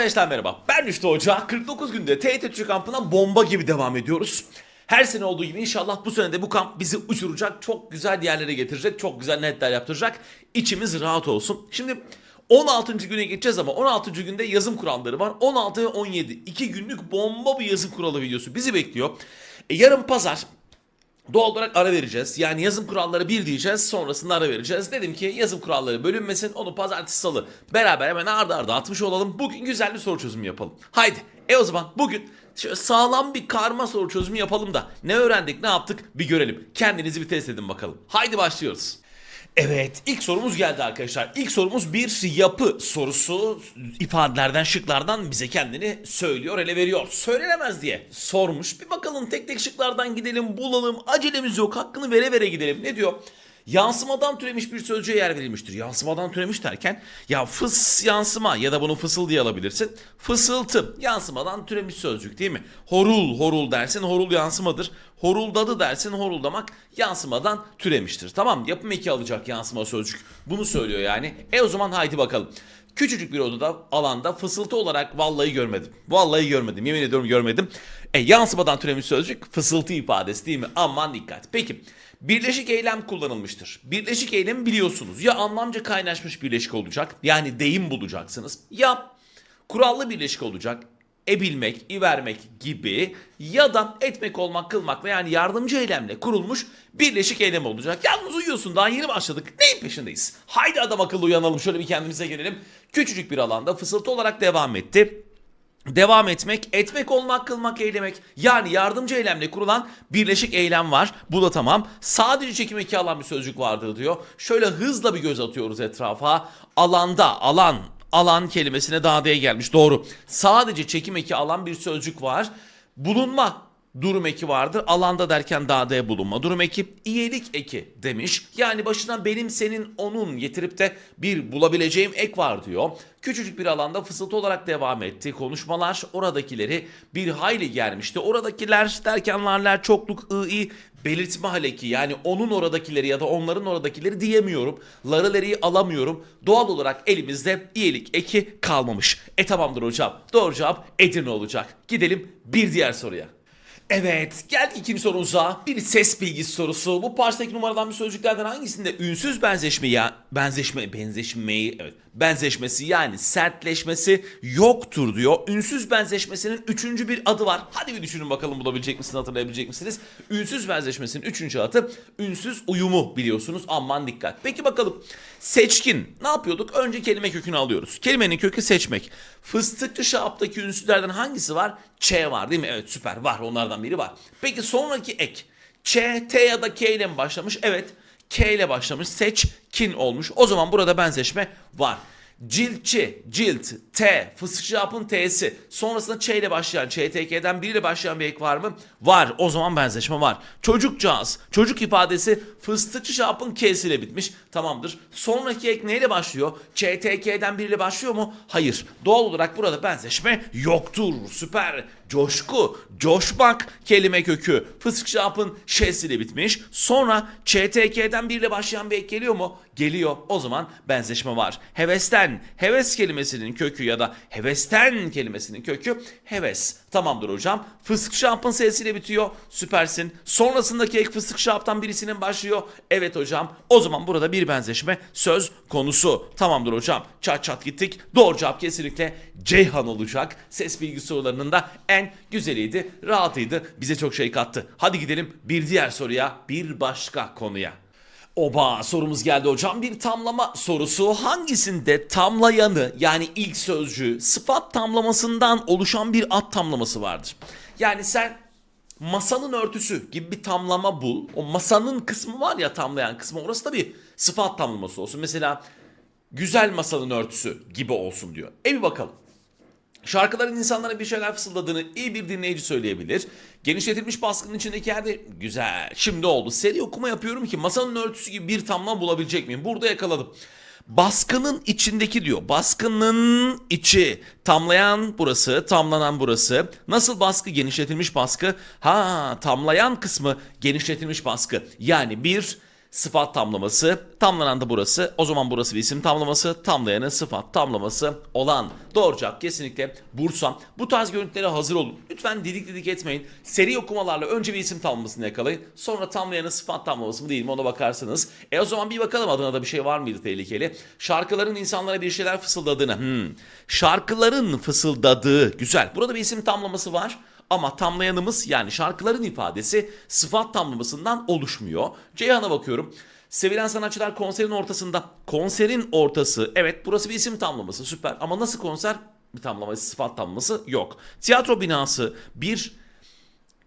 Arkadaşlar merhaba. Ben Rüştü Hoca. 49 günde TYT Türk kampına bomba gibi devam ediyoruz. Her sene olduğu gibi inşallah bu sene de bu kamp bizi uçuracak. Çok güzel yerlere getirecek. Çok güzel netler yaptıracak. İçimiz rahat olsun. Şimdi 16. güne geçeceğiz ama 16. günde yazım kuralları var. 16 ve 17. 2 günlük bomba bir yazım kuralı videosu bizi bekliyor. E, yarın pazar Doğal olarak ara vereceğiz. Yani yazım kuralları bir diyeceğiz sonrasında ara vereceğiz. Dedim ki yazım kuralları bölünmesin onu pazartesi salı beraber hemen arda arda atmış olalım. Bugün güzel bir soru çözümü yapalım. Haydi e o zaman bugün şöyle sağlam bir karma soru çözümü yapalım da ne öğrendik ne yaptık bir görelim. Kendinizi bir test edin bakalım. Haydi başlıyoruz. Evet ilk sorumuz geldi arkadaşlar. İlk sorumuz bir yapı sorusu ifadelerden şıklardan bize kendini söylüyor ele veriyor. Söylenemez diye sormuş. Bir bakalım tek tek şıklardan gidelim bulalım. Acelemiz yok hakkını vere vere gidelim. Ne diyor? Yansımadan türemiş bir sözcüğe yer verilmiştir. Yansımadan türemiş derken ya fıs yansıma ya da bunu fısıl diye alabilirsin. Fısıltı yansımadan türemiş sözcük değil mi? Horul horul dersin horul yansımadır. Horuldadı dersin horuldamak yansımadan türemiştir. Tamam yapım eki alacak yansıma sözcük. Bunu söylüyor yani. E o zaman haydi bakalım. Küçücük bir odada alanda fısıltı olarak vallahi görmedim. Vallahi görmedim. Yemin ediyorum görmedim. E yansımadan türemiş sözcük fısıltı ifadesi değil mi? Aman dikkat. Peki birleşik eylem kullanılmıştır. Birleşik eylem biliyorsunuz ya anlamca kaynaşmış birleşik olacak. Yani deyim bulacaksınız. Ya kurallı birleşik olacak. Ebilmek, ivermek gibi ya da etmek olmak, kılmakla yani yardımcı eylemle kurulmuş birleşik eylem olacak. Yalnız uyuyorsun daha yeni başladık. Neyin peşindeyiz? Haydi adam akıllı uyanalım şöyle bir kendimize gelelim. Küçücük bir alanda fısıltı olarak devam etti. Devam etmek, etmek olmak, kılmak, eylemek. Yani yardımcı eylemle kurulan birleşik eylem var. Bu da tamam. Sadece çekim eki alan bir sözcük vardır diyor. Şöyle hızla bir göz atıyoruz etrafa. Alanda, alan, alan kelimesine daha diye gelmiş. Doğru. Sadece çekim eki alan bir sözcük var. Bulunma durum eki vardır. Alanda derken dağda bulunma. Durum eki iyilik eki demiş. Yani başına benim senin onun getirip de bir bulabileceğim ek var diyor. Küçücük bir alanda fısıltı olarak devam etti. Konuşmalar oradakileri bir hayli germişti. Oradakiler derken larler çokluk ı i belirtme haleki yani onun oradakileri ya da onların oradakileri diyemiyorum. Larıleri alamıyorum. Doğal olarak elimizde iyilik eki kalmamış. E tamamdır hocam. Doğru cevap Edirne olacak. Gidelim bir diğer soruya. Evet geldik ikinci sorumuza. Bir ses bilgisi sorusu. Bu parçadaki numaradan bir sözcüklerden hangisinde ünsüz benzeşme ya benzeşme benzeşmeyi evet benzeşmesi yani sertleşmesi yoktur diyor. Ünsüz benzeşmesinin üçüncü bir adı var. Hadi bir düşünün bakalım bulabilecek misiniz hatırlayabilecek misiniz? Ünsüz benzeşmesinin üçüncü adı ünsüz uyumu biliyorsunuz. Aman dikkat. Peki bakalım seçkin ne yapıyorduk? Önce kelime kökünü alıyoruz. Kelimenin kökü seçmek. Fıstıklı şaptaki ünsüzlerden hangisi var? Ç var değil mi? Evet süper var onlardan biri var. Peki sonraki ek. Ç, T ya da K ile mi başlamış? Evet. K ile başlamış. Seçkin olmuş. O zaman burada benzeşme var. Ciltçi, cilt, T, fıstıkçı T'si. Sonrasında Ç ile başlayan, ÇTK'den biriyle başlayan bir ek var mı? Var. O zaman benzeşme var. Çocukcağız. Çocuk ifadesi fıstıkçı şapın K'siyle bitmiş. Tamamdır. Sonraki ek neyle başlıyor? ÇTK'den biriyle başlıyor mu? Hayır. Doğal olarak burada benzeşme yoktur. Süper. Coşku, coşmak kelime kökü. Fıstıkçı yapın şesiyle bitmiş. Sonra ÇTK'den biriyle başlayan bir ek geliyor mu? Geliyor. O zaman benzeşme var. Hevesten, heves kelimesinin kökü ya da hevesten kelimesinin kökü heves. Tamamdır hocam. Fıstık şampın sesiyle bitiyor. Süpersin. Sonrasındaki ek fıstık şaptan birisinin başlıyor. Evet hocam. O zaman burada bir benzeşme söz konusu. Tamamdır hocam. Çat çat gittik. Doğru cevap kesinlikle Ceyhan olacak. Ses bilgi sorularının da en güzeliydi. Rahatıydı. Bize çok şey kattı. Hadi gidelim bir diğer soruya. Bir başka konuya. Oba sorumuz geldi hocam. Bir tamlama sorusu. Hangisinde tamlayanı yani ilk sözcüğü sıfat tamlamasından oluşan bir ad tamlaması vardır? Yani sen masanın örtüsü gibi bir tamlama bul. O masanın kısmı var ya tamlayan kısmı orası da bir sıfat tamlaması olsun. Mesela güzel masanın örtüsü gibi olsun diyor. E bir bakalım. Şarkıların insanlara bir şeyler fısıldadığını iyi bir dinleyici söyleyebilir. Genişletilmiş baskının içindeki yerde güzel. Şimdi oldu. Seri okuma yapıyorum ki masanın örtüsü gibi bir tamlam bulabilecek miyim? Burada yakaladım. Baskının içindeki diyor. Baskının içi. Tamlayan burası, tamlanan burası. Nasıl baskı? Genişletilmiş baskı. Ha, tamlayan kısmı genişletilmiş baskı. Yani bir sıfat tamlaması. Tamlanan da burası. O zaman burası bir isim tamlaması. Tamlayanı sıfat tamlaması olan. Doğru cevap kesinlikle Bursa. Bu tarz görüntülere hazır olun. Lütfen didik didik etmeyin. Seri okumalarla önce bir isim tamlamasını yakalayın. Sonra tamlayanı sıfat tamlaması mı değil mi ona bakarsınız. E o zaman bir bakalım adına da bir şey var mıydı tehlikeli. Şarkıların insanlara bir şeyler fısıldadığını. Hmm. Şarkıların fısıldadığı. Güzel. Burada bir isim tamlaması var. Ama tamlayanımız yani şarkıların ifadesi sıfat tamlamasından oluşmuyor. Ceyhan'a bakıyorum. Sevilen sanatçılar konserin ortasında. Konserin ortası. Evet burası bir isim tamlaması süper. Ama nasıl konser? Bir tamlaması, sıfat tamlaması yok. Tiyatro binası bir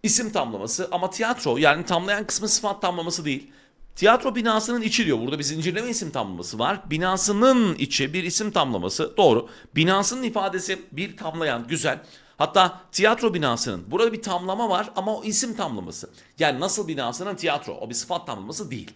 isim tamlaması ama tiyatro yani tamlayan kısmı sıfat tamlaması değil. Tiyatro binasının içi diyor. Burada bir zincirleme isim tamlaması var. Binasının içi bir isim tamlaması. Doğru. Binasının ifadesi bir tamlayan. Güzel. Hatta tiyatro binasının. Burada bir tamlama var ama o isim tamlaması. Yani nasıl binasının tiyatro. O bir sıfat tamlaması değil.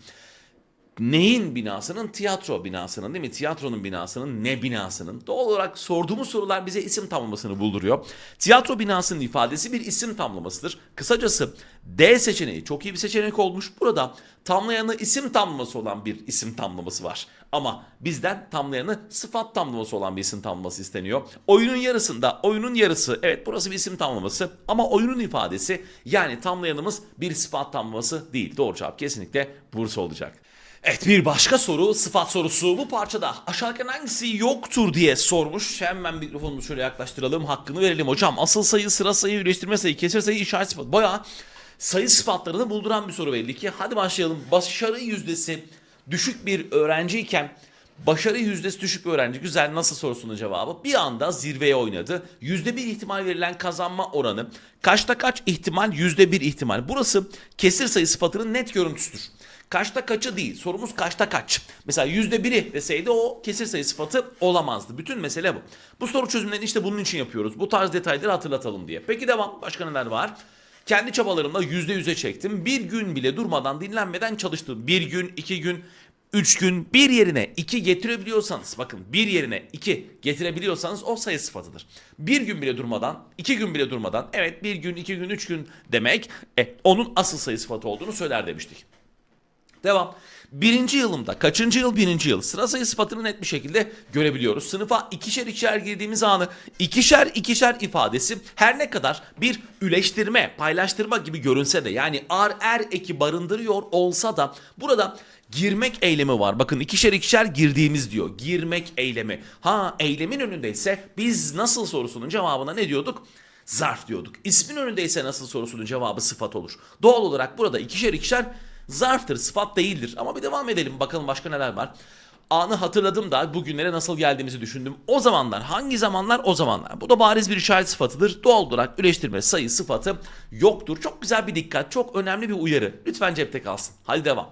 Neyin binasının? Tiyatro binasının değil mi? Tiyatronun binasının ne binasının? Doğal olarak sorduğumuz sorular bize isim tamlamasını bulduruyor. Tiyatro binasının ifadesi bir isim tamlamasıdır. Kısacası D seçeneği çok iyi bir seçenek olmuş. Burada tamlayanı isim tamlaması olan bir isim tamlaması var. Ama bizden tamlayanı sıfat tamlaması olan bir isim tamlaması isteniyor. Oyunun yarısında oyunun yarısı evet burası bir isim tamlaması ama oyunun ifadesi yani tamlayanımız bir sıfat tamlaması değil. Doğru cevap kesinlikle Bursa olacak. Evet bir başka soru sıfat sorusu bu parçada aşağıdakilerden hangisi yoktur diye sormuş. Hemen mikrofonunu şöyle yaklaştıralım hakkını verelim hocam. Asıl sayı, sıra sayı, birleştirme sayı, kesir sayı, işaret sıfatı. Bayağı sayı sıfatlarını bulduran bir soru belli ki. Hadi başlayalım. Başarı yüzdesi düşük bir öğrenciyken Başarı yüzdesi düşük bir öğrenci. Güzel nasıl sorusunun cevabı. Bir anda zirveye oynadı. Yüzde bir ihtimal verilen kazanma oranı. Kaçta kaç ihtimal? Yüzde bir ihtimal. Burası kesir sayı sıfatının net görüntüsüdür. Kaçta kaçı değil. Sorumuz kaçta kaç. Mesela yüzde biri deseydi o kesir sayı sıfatı olamazdı. Bütün mesele bu. Bu soru çözümlerini işte bunun için yapıyoruz. Bu tarz detayları hatırlatalım diye. Peki devam. Başka neler var? Kendi çabalarımla yüzde yüze çektim. Bir gün bile durmadan dinlenmeden çalıştım. Bir gün, iki gün, üç gün bir yerine iki getirebiliyorsanız bakın bir yerine iki getirebiliyorsanız o sayı sıfatıdır. Bir gün bile durmadan, iki gün bile durmadan evet bir gün, iki gün, üç gün demek e, onun asıl sayı sıfatı olduğunu söyler demiştik. Devam. Birinci yılımda, kaçıncı yıl birinci yıl sıra sayı sıfatını net bir şekilde görebiliyoruz. Sınıfa ikişer ikişer girdiğimiz anı ikişer ikişer ifadesi her ne kadar bir üleştirme, paylaştırma gibi görünse de yani ar er eki barındırıyor olsa da burada girmek eylemi var. Bakın ikişer ikişer girdiğimiz diyor. Girmek eylemi. Ha eylemin önündeyse biz nasıl sorusunun cevabına ne diyorduk? Zarf diyorduk. İsmin önündeyse nasıl sorusunun cevabı sıfat olur. Doğal olarak burada ikişer ikişer zarftır, sıfat değildir. Ama bir devam edelim bakalım başka neler var. Anı hatırladım da bugünlere nasıl geldiğimizi düşündüm. O zamanlar hangi zamanlar o zamanlar. Bu da bariz bir işaret sıfatıdır. Doğal olarak üleştirme sayı sıfatı yoktur. Çok güzel bir dikkat, çok önemli bir uyarı. Lütfen cepte kalsın. Hadi devam.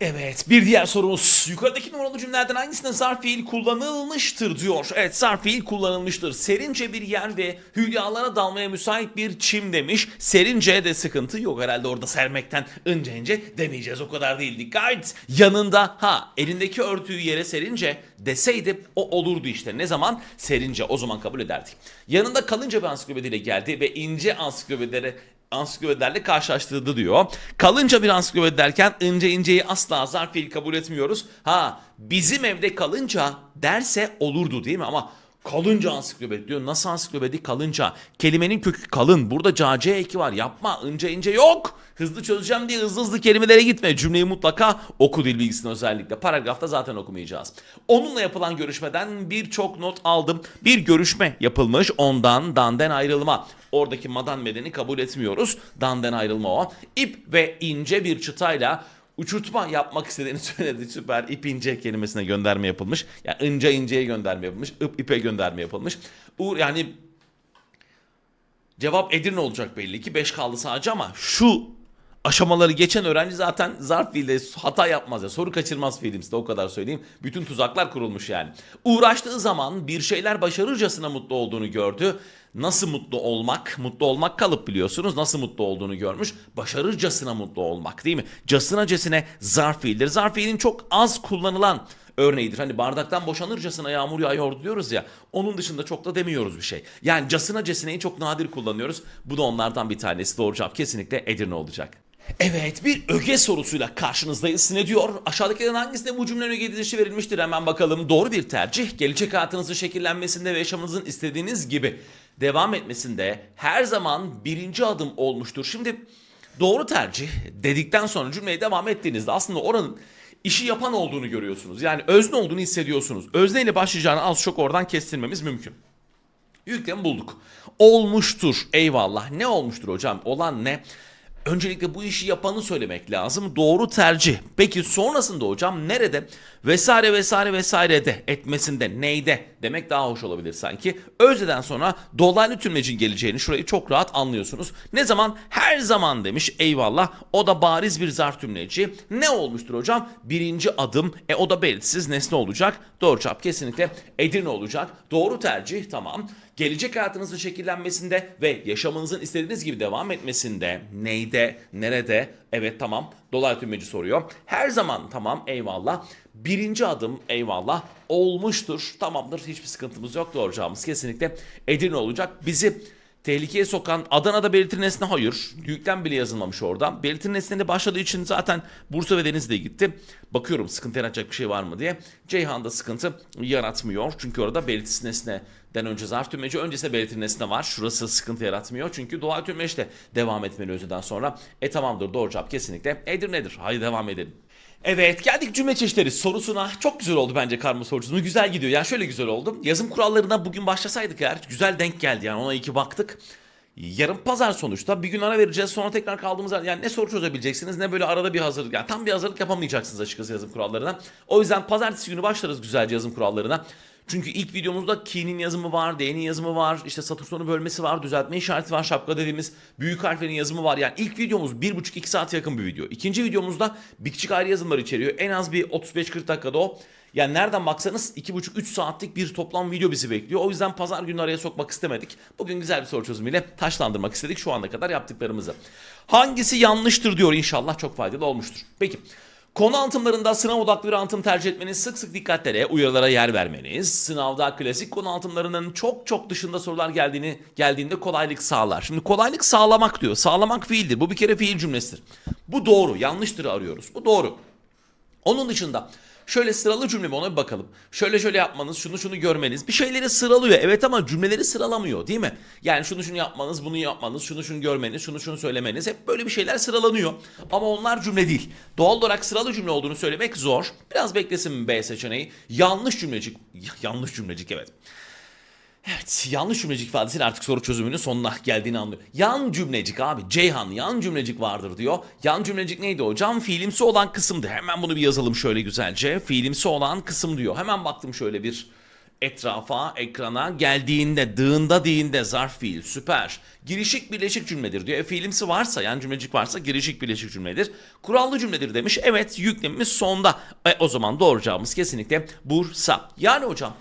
Evet bir diğer sorumuz yukarıdaki numaralı cümlelerden hangisinde zarf fiil kullanılmıştır diyor. Evet zarf fiil kullanılmıştır. Serince bir yer ve hülyalara dalmaya müsait bir çim demiş. Serince de sıkıntı yok herhalde orada sermekten ince ince demeyeceğiz o kadar değil dikkat. Yanında ha elindeki örtüyü yere serince deseydi o olurdu işte. Ne zaman? Serince o zaman kabul ederdik. Yanında kalınca bir ansiklopediyle geldi ve ince ansiklopedilere ansiklopedilerle karşılaştırdı diyor. Kalınca bir ansiklopedi derken ince inceyi asla zarf fiil kabul etmiyoruz. Ha bizim evde kalınca derse olurdu değil mi ama kalınca ansiklopedi diyor. Nasıl ansiklopedi kalınca? Kelimenin kökü kalın. Burada cace eki var. Yapma ince ince yok. Hızlı çözeceğim diye hızlı hızlı kelimelere gitme. Cümleyi mutlaka oku dil bilgisini özellikle. Paragrafta zaten okumayacağız. Onunla yapılan görüşmeden birçok not aldım. Bir görüşme yapılmış ondan danden ayrılma. Oradaki madan bedeni kabul etmiyoruz. Danden ayrılma o. İp ve ince bir çıtayla uçurtma yapmak istediğini söyledi. Süper. İp ince kelimesine gönderme yapılmış. Yani ince inceye gönderme yapılmış. İp ipe gönderme yapılmış. Uğur yani cevap Edirne olacak belli ki. 5 kaldı sadece ama şu aşamaları geçen öğrenci zaten zarf fiilde hata yapmaz ya. Soru kaçırmaz fiilimizde o kadar söyleyeyim. Bütün tuzaklar kurulmuş yani. Uğraştığı zaman bir şeyler başarırcasına mutlu olduğunu gördü. Nasıl mutlu olmak? Mutlu olmak kalıp biliyorsunuz. Nasıl mutlu olduğunu görmüş. Başarırcasına mutlu olmak değil mi? Casına cesine zarf fiildir. Zarf fiilin çok az kullanılan örneğidir. Hani bardaktan boşanırcasına yağmur yağıyordu diyoruz ya. Onun dışında çok da demiyoruz bir şey. Yani casına cesineyi çok nadir kullanıyoruz. Bu da onlardan bir tanesi. Doğru cevap kesinlikle Edirne olacak. Evet bir öge sorusuyla karşınızdayız. Ne diyor? Aşağıdakilerin hangisinde bu cümlenin öge dizilişi verilmiştir? Hemen bakalım. Doğru bir tercih. Gelecek hayatınızın şekillenmesinde ve yaşamınızın istediğiniz gibi devam etmesinde her zaman birinci adım olmuştur. Şimdi doğru tercih dedikten sonra cümleye devam ettiğinizde aslında oranın işi yapan olduğunu görüyorsunuz. Yani özne olduğunu hissediyorsunuz. Özne ile başlayacağını az çok oradan kestirmemiz mümkün. Yüklemi bulduk. Olmuştur. Eyvallah. Ne olmuştur hocam? Olan ne? Öncelikle bu işi yapanı söylemek lazım. Doğru tercih. Peki sonrasında hocam nerede? Vesaire vesaire vesaire de etmesinde neyde demek daha hoş olabilir sanki. Özdeden sonra dolaylı tümlecin geleceğini şurayı çok rahat anlıyorsunuz. Ne zaman? Her zaman demiş eyvallah. O da bariz bir zarf tümleci. Ne olmuştur hocam? Birinci adım. E o da belirsiz nesne olacak. Doğru cevap kesinlikle Edirne olacak. Doğru tercih tamam. Gelecek hayatınızın şekillenmesinde ve yaşamınızın istediğiniz gibi devam etmesinde neyde, nerede? Evet tamam. Dolaylı tümleci soruyor. Her zaman tamam eyvallah. Birinci adım eyvallah olmuştur. Tamamdır hiçbir sıkıntımız yok. Doğru cevabımız kesinlikle Edirne olacak. Bizi tehlikeye sokan Adana'da belirtilen nesne hayır. Yüklem bile yazılmamış orada. Belirtilen nesneyle başladığı için zaten Bursa ve Denizli'ye gitti. Bakıyorum sıkıntı yaratacak bir şey var mı diye. Ceyhan'da sıkıntı yaratmıyor. Çünkü orada belirtisiz nesneden önce zarf tümleci öncesinde belirtilen nesne var. Şurası sıkıntı yaratmıyor. Çünkü doğal tümleçle devam etmeli özüden sonra. E tamamdır doğru cevap kesinlikle Edirne'dir. Haydi devam edelim. Evet geldik cümle çeşitleri sorusuna. Çok güzel oldu bence karma sorucumuz. Güzel gidiyor. Yani şöyle güzel oldu. Yazım kurallarına bugün başlasaydık eğer güzel denk geldi yani ona iki baktık. Yarın pazar sonuçta bir gün ara vereceğiz sonra tekrar kaldığımız yer- yani ne soru çözebileceksiniz ne böyle arada bir hazırlık yani tam bir hazırlık yapamayacaksınız açıkçası yazım kurallarına. O yüzden pazartesi günü başlarız güzelce yazım kurallarına. Çünkü ilk videomuzda ki'nin yazımı var, d'nin yazımı var, işte satır bölmesi var, düzeltme işareti var, şapka dediğimiz büyük harflerin yazımı var. Yani ilk videomuz 1,5-2 saate yakın bir video. İkinci videomuzda bitişik ayrı yazımlar içeriyor. En az bir 35-40 dakikada o. Yani nereden baksanız 2,5-3 saatlik bir toplam video bizi bekliyor. O yüzden pazar günü araya sokmak istemedik. Bugün güzel bir soru çözümüyle taşlandırmak istedik şu ana kadar yaptıklarımızı. Hangisi yanlıştır diyor inşallah çok faydalı olmuştur. Peki. Konu anlatımlarında sınav odaklı bir anlatım tercih etmeniz, sık sık dikkatlere, uyarılara yer vermeniz, sınavda klasik konu anlatımlarının çok çok dışında sorular geldiğini geldiğinde kolaylık sağlar. Şimdi kolaylık sağlamak diyor. Sağlamak fiildir. Bu bir kere fiil cümlesidir. Bu doğru, yanlıştır arıyoruz. Bu doğru. Onun dışında şöyle sıralı cümle mi ona bir bakalım. Şöyle şöyle yapmanız, şunu şunu görmeniz. Bir şeyleri sıralıyor. Evet ama cümleleri sıralamıyor değil mi? Yani şunu şunu yapmanız, bunu yapmanız, şunu şunu görmeniz, şunu şunu söylemeniz. Hep böyle bir şeyler sıralanıyor. Ama onlar cümle değil. Doğal olarak sıralı cümle olduğunu söylemek zor. Biraz beklesin B seçeneği. Yanlış cümlecik. Yanlış cümlecik evet. Evet yanlış cümlecik ifadesiyle artık soru çözümünün sonuna geldiğini anlıyor. Yan cümlecik abi Ceyhan yan cümlecik vardır diyor. Yan cümlecik neydi hocam? Fiilimsi olan kısımdı. Hemen bunu bir yazalım şöyle güzelce. Fiilimsi olan kısım diyor. Hemen baktım şöyle bir etrafa, ekrana geldiğinde, dığında değinde zarf fiil süper. Girişik birleşik cümledir diyor. E fiilimsi varsa yan cümlecik varsa girişik birleşik cümledir. Kurallı cümledir demiş. Evet yüklemimiz sonda. E, o zaman doğru cevabımız kesinlikle Bursa. Yani hocam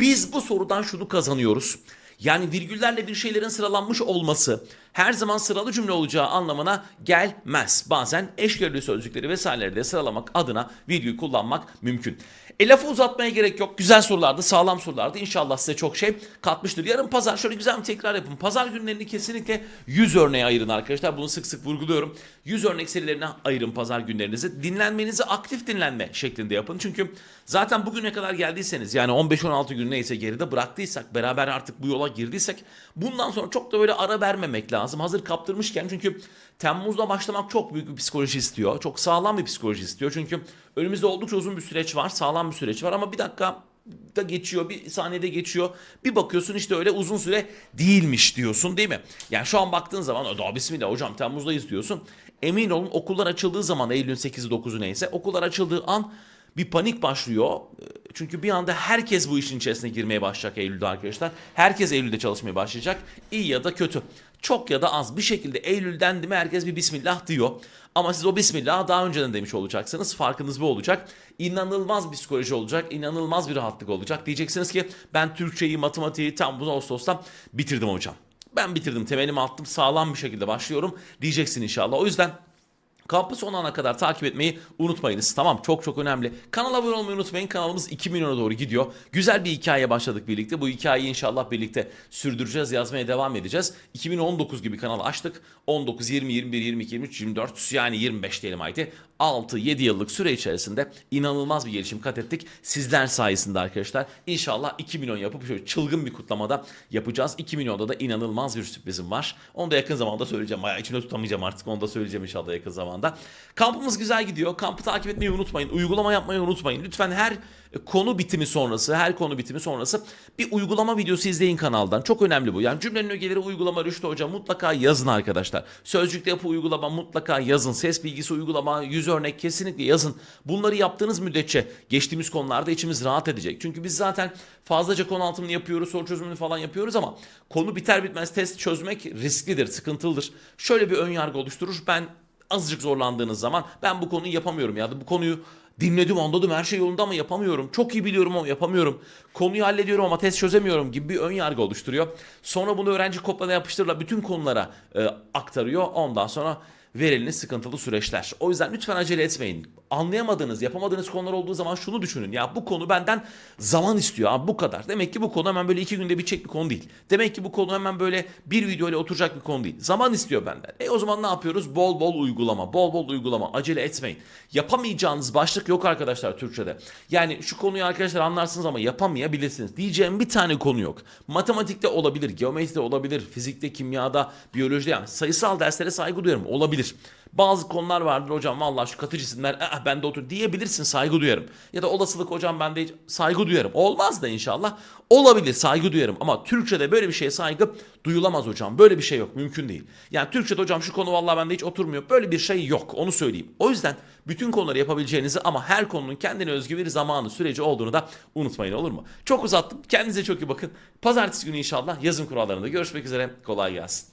biz bu sorudan şunu kazanıyoruz. Yani virgüllerle bir şeylerin sıralanmış olması her zaman sıralı cümle olacağı anlamına gelmez. Bazen eşgörülü sözcükleri vesaireleri de sıralamak adına virgül kullanmak mümkün. E lafı uzatmaya gerek yok. Güzel sorulardı, sağlam sorulardı. İnşallah size çok şey katmıştır. Yarın pazar şöyle güzel bir tekrar yapın. Pazar günlerini kesinlikle 100 örneğe ayırın arkadaşlar. Bunu sık sık vurguluyorum. 100 örnek serilerine ayırın pazar günlerinizi. Dinlenmenizi aktif dinlenme şeklinde yapın. Çünkü zaten bugüne kadar geldiyseniz yani 15-16 gün neyse geride bıraktıysak beraber artık bu yola girdiysek bundan sonra çok da böyle ara vermemek lazım. Hazır kaptırmışken çünkü Temmuz'da başlamak çok büyük bir psikoloji istiyor. Çok sağlam bir psikoloji istiyor. Çünkü önümüzde oldukça uzun bir süreç var. Sağlam bir süreç var ama bir dakika da geçiyor, bir saniyede geçiyor. Bir bakıyorsun işte öyle uzun süre değilmiş diyorsun değil mi? Yani şu an baktığın zaman daha bismillah hocam Temmuz'dayız diyorsun. Emin olun okullar açıldığı zaman Eylül'ün 8'i 9'u neyse okullar açıldığı an bir panik başlıyor. Çünkü bir anda herkes bu işin içerisine girmeye başlayacak Eylül'de arkadaşlar. Herkes Eylül'de çalışmaya başlayacak. İyi ya da kötü. Çok ya da az bir şekilde Eylül'den değil mi herkes bir bismillah diyor. Ama siz o bismillah daha önceden demiş olacaksınız. Farkınız bu olacak. İnanılmaz bir psikoloji olacak. inanılmaz bir rahatlık olacak. Diyeceksiniz ki ben Türkçeyi, matematiği tam bu Ağustos'ta bitirdim hocam. Ben bitirdim temelimi attım sağlam bir şekilde başlıyorum diyeceksin inşallah. O yüzden Kampı son ana kadar takip etmeyi unutmayınız. Tamam çok çok önemli. Kanala abone olmayı unutmayın. Kanalımız 2 milyona doğru gidiyor. Güzel bir hikaye başladık birlikte. Bu hikayeyi inşallah birlikte sürdüreceğiz, yazmaya devam edeceğiz. 2019 gibi kanal açtık. 19, 20, 21, 22, 23, 24 yani 25 diyelim haydi. 6-7 yıllık süre içerisinde inanılmaz bir gelişim kat ettik. Sizler sayesinde arkadaşlar. İnşallah 2 milyon yapıp şöyle çılgın bir kutlamada yapacağız. 2 milyonda da inanılmaz bir sürprizim var. Onu da yakın zamanda söyleyeceğim. Bayağı içimde tutamayacağım artık. Onu da söyleyeceğim inşallah yakın zamanda. Kampımız güzel gidiyor. Kampı takip etmeyi unutmayın. Uygulama yapmayı unutmayın. Lütfen her konu bitimi sonrası, her konu bitimi sonrası bir uygulama videosu izleyin kanaldan. Çok önemli bu. Yani cümlenin ögeleri uygulama Rüştü Hoca mutlaka yazın arkadaşlar. Sözcükte yapı uygulama mutlaka yazın. Ses bilgisi uygulama, yüz örnek kesinlikle yazın. Bunları yaptığınız müddetçe geçtiğimiz konularda içimiz rahat edecek. Çünkü biz zaten fazlaca konu altımını yapıyoruz, soru çözümünü falan yapıyoruz ama konu biter bitmez test çözmek risklidir, sıkıntılıdır. Şöyle bir ön yargı oluşturur. Ben azıcık zorlandığınız zaman ben bu konuyu yapamıyorum ya da bu konuyu dinledim anladım her şey yolunda ama yapamıyorum. Çok iyi biliyorum ama yapamıyorum. Konuyu hallediyorum ama test çözemiyorum gibi bir ön yargı oluşturuyor. Sonra bunu öğrenci kopyala yapıştırla bütün konulara e, aktarıyor. Ondan sonra verilini sıkıntılı süreçler. O yüzden lütfen acele etmeyin. Anlayamadığınız, yapamadığınız konular olduğu zaman şunu düşünün. Ya bu konu benden zaman istiyor abi bu kadar. Demek ki bu konu hemen böyle iki günde bitecek bir konu değil. Demek ki bu konu hemen böyle bir video ile oturacak bir konu değil. Zaman istiyor benden. E o zaman ne yapıyoruz? Bol bol uygulama, bol bol uygulama. Acele etmeyin. Yapamayacağınız başlık yok arkadaşlar Türkçe'de. Yani şu konuyu arkadaşlar anlarsınız ama yapamayabilirsiniz. Diyeceğim bir tane konu yok. Matematikte olabilir, geometride olabilir, fizikte, kimyada, biyolojide yani sayısal derslere saygı duyarım. Olabilir. Bazı konular vardır hocam vallahi şu katı cisimler ah, bende otur diyebilirsin saygı duyarım. Ya da olasılık hocam bende hiç saygı duyarım. Olmaz da inşallah. Olabilir saygı duyarım ama Türkçe'de böyle bir şeye saygı duyulamaz hocam. Böyle bir şey yok mümkün değil. Yani Türkçe'de hocam şu konu vallahi bende hiç oturmuyor. Böyle bir şey yok onu söyleyeyim. O yüzden bütün konuları yapabileceğinizi ama her konunun kendine özgü bir zamanı süreci olduğunu da unutmayın olur mu? Çok uzattım. Kendinize çok iyi bakın. Pazartesi günü inşallah yazım kurallarında görüşmek üzere. Kolay gelsin.